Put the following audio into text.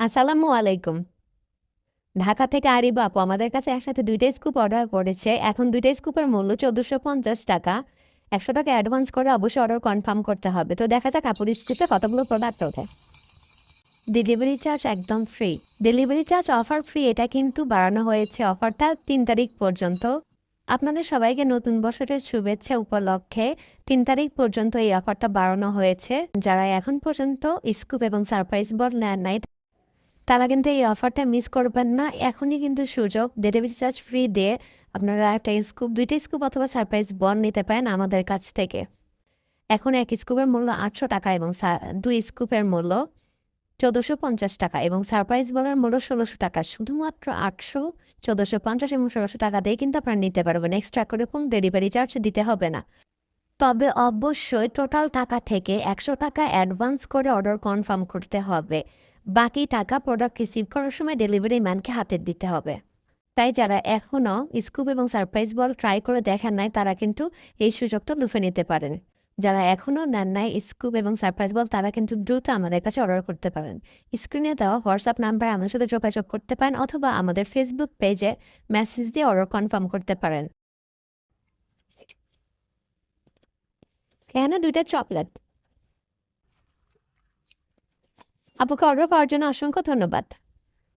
আসসালামু আলাইকুম। ঢাকা থেকে আরিবা আপু, আমাদের কাছে একসাথে দুইটা স্কুপ অর্ডার করেছে। এখন দুইটা স্কুপের মূল্য চোদ্দোশো পঞ্চাশ টাকা। একশো টাকা অ্যাডভান্স করে অবশ্যই অর্ডার কনফার্ম করতে হবে। তো দেখা যাক আপুর স্কুপে কতগুলো প্রোডাক্ট ওঠে। ডেলিভারি চার্জ একদম free delivery charge offer free এটা কিন্তু বাড়ানো হয়েছে অফারটা তিন তারিখ পর্যন্ত। আপনাদের সবাইকে নতুন বছরের শুভেচ্ছা উপলক্ষে তিন তারিখ পর্যন্ত এই অফারটা বাড়ানো হয়েছে। যারা এখন পর্যন্ত স্কুপ এবং সারপ্রাইজ বল নেন নাই তারা কিন্তু এই অফারটা মিস করবেন না। এখনই কিন্তু সুযোগ। ডেলিভারি চার্জ ফ্রি দিয়ে আপনারা একটা স্কুপ দুইটা স্কুপ অথবা সারপ্রাইজ বন নিতে পারেন আমাদের কাছ থেকে। এখন এক স্কুপের মূল্য আটশো টাকা এবং দুই স্কুপের মূল্য চোদ্দোশো পঞ্চাশ টাকা এবং সারপ্রাইজ বলার মূল্য ষোলোশো টাকা। শুধুমাত্র আটশো, চোদ্দোশো পঞ্চাশ এবং ষোলোশো টাকা দিয়ে কিন্তু আপনারা নিতে পারবেন। এক্সট্রা করে কোনো ডেলিভারি চার্জ দিতে হবে না। তবে অবশ্যই টোটাল টাকা থেকে একশো টাকা অ্যাডভান্স করে অর্ডার কনফার্ম করতে হবে। বাকি টাকা প্রোডাক্ট রিসিভ করার সময় ডেলিভারি ম্যানকে হাতে দিতে হবে। তাই যারা এখনও স্কুপ এবং সারপ্রাইজ বল ট্রাই করে দেখেন নাই, তারা কিন্তু এই সুযোগটা লুফে নিতে পারেন। যারা এখনও নেন নাই স্কুপ এবং সারপ্রাইজ বল তারা কিন্তু দ্রুত আমাদের কাছে অর্ডার করতে পারেন। স্ক্রিনে দেওয়া হোয়াটসঅ্যাপ নাম্বারে আমাদের সাথে যোগাযোগ করতে পারেন অথবা আমাদের ফেসবুক পেজে মেসেজ দিয়ে অর্ডার কনফার্ম করতে পারেন। এখানে দুইটা চকলেট আপুকে অর্ডার পাওয়ার জন্য অসংখ্য ধন্যবাদ।